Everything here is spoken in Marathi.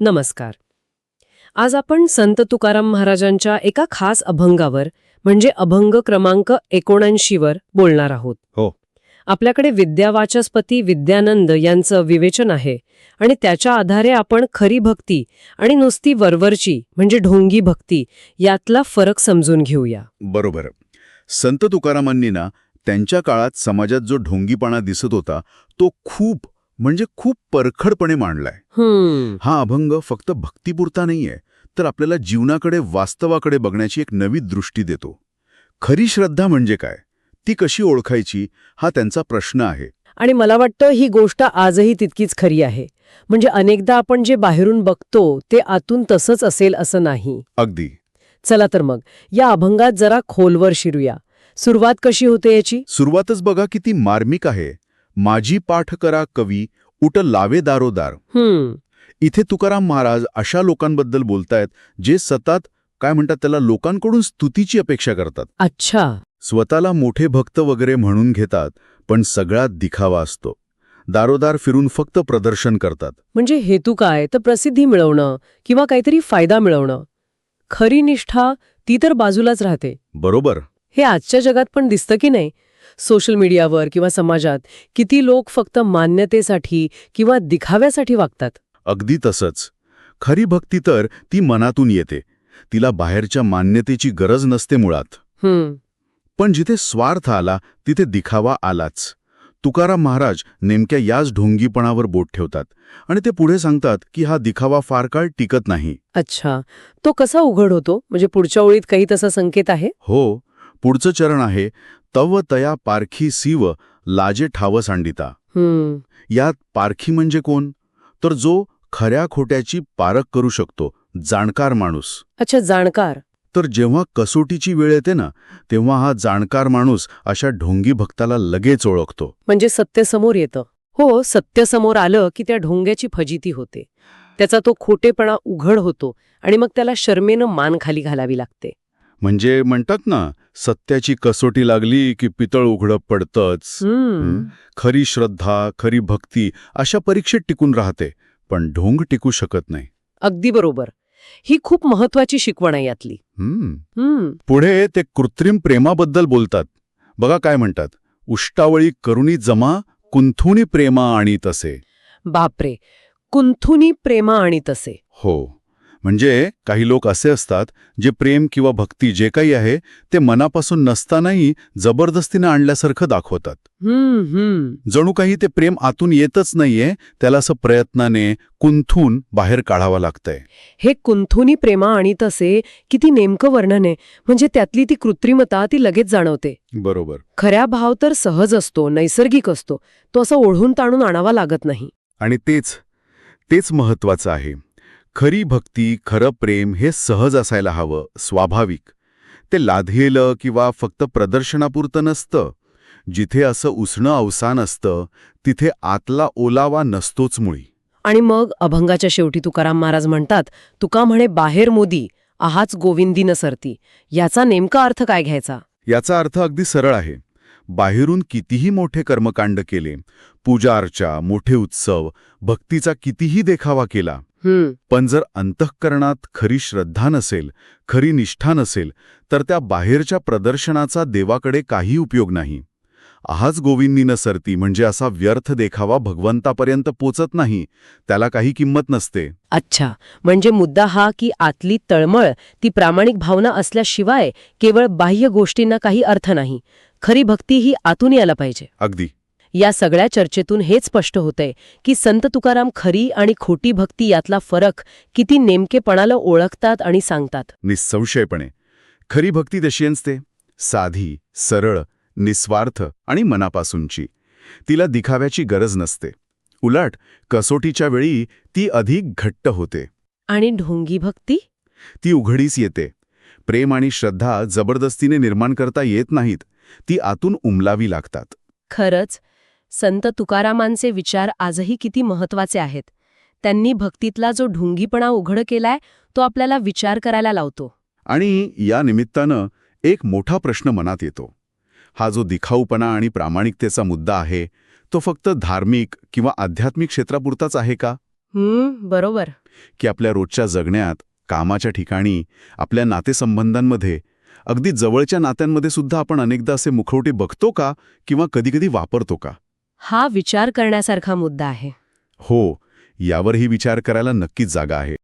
नमस्कार. आज आपण संत तुकाराम महाराजांच्या एका खास अभंगावर म्हणजे अभंग क्रमांक एकोणऐंशीवर बोलणार आहोत. हो. आपल्याकडे विद्यावाचस्पती विद्यानंद यांचं विवेचन आहे आणि त्याच्या आधारे आपण खरी भक्ती आणि नुसती वरवरची म्हणजे ढोंगी भक्ती यातला फरक समजून घेऊया. बरोबर. संत तुकारामांनी ना त्यांच्या काळात समाजात जो ढोंगीपणा दिसत होता तो खूप म्हणजे खूप परखडपणे मांडलाय. हा अभंग फक्त भक्तीपुरता नाहीये तर आपल्याला जीवनाकडे वास्तवाकडे बघण्याची एक नवी दृष्टी देतो. खरी श्रद्धा म्हणजे काय? ती कशी ओळखायची? हा त्यांचा प्रश्न आहे. आणि मला वाटतं ही गोष्ट आजही तितकीच खरी आहे. म्हणजे अनेकदा आपण जे बाहेरून बघतो ते आतून तसंच असेल असं नाही. अगदी. चला तर मग या अभंगात जरा खोलवर शिरूया. सुरुवात कशी होते याची? सुरुवातच बघा किती मार्मिक आहे. माझी पाठ करा कवी उट लावे दारोदार. हम्म. इथे तुकाराम महाराज अशा लोकांबद्दल बोलतायत जे सतत काय म्हणतात त्याला लोकांकडून स्तुतीची अपेक्षा करतात. अच्छा. स्वतःला मोठे भक्त वगैरे म्हणून घेतात पण सगळ्यात दिखावा असतो. दारोदार फिरून फक्त प्रदर्शन करतात. म्हणजे हेतू काय? तर प्रसिद्धी मिळवणं किंवा काहीतरी फायदा मिळवणं. खरी निष्ठा ती तर बाजूलाच राहते. बरोबर. हे आजच्या जगात पण दिसतं की नाही? सोशल मीडियावर किंवा समाजात किती लोक फक्त मान्यतेसाठी किंवा दिखाव्यासाठी वागतात? अगदी तसंच. खरी भक्ती तर ती मनातून येते. तिला बाहेरच्या मान्यतेची गरज नसते मुळात. पण जिथे स्वार्थ आला तिथे दिखावा आलाच. तुकाराम महाराज नेमक्या याच ढोंगीपणावर बोट ठेवतात आणि ते पुढे सांगतात की हा दिखावा फार काळ टिकत नाही. अच्छा. तो कसा उघड होतो? म्हणजे पुढच्या ओळीत काही तसा संकेत आहे? हो. पुढचं चरण आहे तव तया पारखी सीव लाजे ठाव सांडिता. यात पारखी म्हणजे कोण? तर जो खऱ्या खोट्याची पारख करू शकतो जाणकार माणूस. अच्छा जाणकार. तर जेव्हा कसोटीची वेळ येते ना तेव्हा हा जाणकार माणूस अशा ढोंगी भक्ताला लगेच ओळखतो. म्हणजे सत्य समोर येतं. हो सत्य समोर आलं की त्या ढोंग्याची फजिती होते. त्याचा तो खोटेपणा उघड होतो आणि मग त्याला शर्मेनं मान खाली घालावी लागते. म्हणजे म्हणतात ना सत्याची कसोटी लागली की पितळ उघडं पडतंच. खरी श्रद्धा खरी भक्ती अशा परीक्षेत टिकून राहते पण ढोंग टिकू शकत नाही. अगदी बरोबर. ही खूप महत्वाची शिकवण आहे यातली. पुढे ते कृत्रिम प्रेमाबद्दल बोलतात. बघा काय म्हणतात. उष्टावळी करुणी जमा कुंथुनी प्रेमा आणि तसे बापरे. कुंथुनी प्रेमा आणि तसे हो. म्हणजे काही लोक असे असतात जे प्रेम किंवा भक्ती जे काही आहे ते मनापासून नसतानाही जबरदस्तीने आणल्यासारखं दाखवतात. जणू काही ते प्रेम आतून येतच नाहीये त्याला असं प्रयत्नाने कुंथून बाहेर काढावं लागतंय. हे कुंथुनी प्रेमा आणि तसे किती नेमकं वर्णन आहे. म्हणजे त्यातली ती कृत्रिमता ती लगेच जाणवते. बरोबर. खऱ्या भाव तर सहज असतो नैसर्गिक असतो. तो असं ओढून ताणून आणावा लागत नाही. आणि तेच तेच महत्वाचं आहे. खरी भक्ती खरं प्रेम हे सहज असायला हवं स्वाभाविक. ते लाधेलं किंवा फक्त प्रदर्शनापुरतं नसतं. जिथे असं उसणं अवसान असतं तिथे आतला ओलावा नसतोच मुळी. आणि मग अभंगाच्या शेवटी तुकाराम महाराज म्हणतात तुका म्हणे बाहेर मोदी आहाच गोविंदी न सरती. याचा नेमका अर्थ काय घ्यायचा? याचा अर्थ अगदी सरळ आहे. बाहेरून कितीही मोठे कर्मकांड केले पूजा अर्चा मोठे उत्सव भक्तीचा कितीही देखावा केला पण जर अंतःकरणात खरी श्रद्धा नसेल खरी निष्ठा नसेल तर त्या बाहेरच्या प्रदर्शनाचा देवाकडे काही उपयोग नाही. आहाच गोविंदी न सरती म्हणजे असा व्यर्थ देखावा भगवंतापर्यंत पोचत नाही त्याला काही किंमत नसते. अच्छा म्हणजे मुद्दा हा की आतली तळमळ ती प्रामाणिक भावना असल्याशिवाय केवळ बाह्य गोष्टींना काही अर्थ नाही. खरी भक्ती ही आतून यायला पाहिजे. अगदी. या सगळ्या चर्चेतून हेच स्पष्ट होतंय की संत तुकाराम खरी आणि खोटी भक्ती यातला फरक किती नेमकेपणाला ओळखतात आणि सांगतात. निसंशयपणे. खरी भक्ती तशी असते? साधी सरळ निस्वार्थ आणि मनापासूनची. तिला दिखाव्याची गरज नसते. उलट कसोटीच्या वेळी ती अधिक घट्ट होते. आणि ढोंगी भक्ती? ती उघडीस येते. प्रेम आणि श्रद्धा जबरदस्तीने निर्माण करता येत नाहीत. ती आतून उमलावी लागतात. खरंच संत तुकारामांचे विचार आजही किती महत्त्वाचे आहेत. त्यांनी भक्तीतला जो ढुंगीपणा उघड केलाय तो आपल्याला विचार करायला लावतो. आणि या निमित्तानं एक मोठा प्रश्न मनात येतो. हा जो दिखाऊपणा आणि प्रामाणिकतेचा मुद्दा आहे तो फक्त धार्मिक किंवा आध्यात्मिक क्षेत्रापुरताच आहे का? बरोबर. की आपल्या रोजच्या जगण्यात कामाच्या ठिकाणी आपल्या नातेसंबंधांमध्ये अगदी जवळच्या नात्यांमध्ये सुद्धा आपण अनेकदा असे मुखवटे बघतो का किंवा कधीकधी वापरतो का? हा विचार करण्यासारखा मुद्दा आहे. हो यावरही विचार करायला नक्कीच जागा आहे.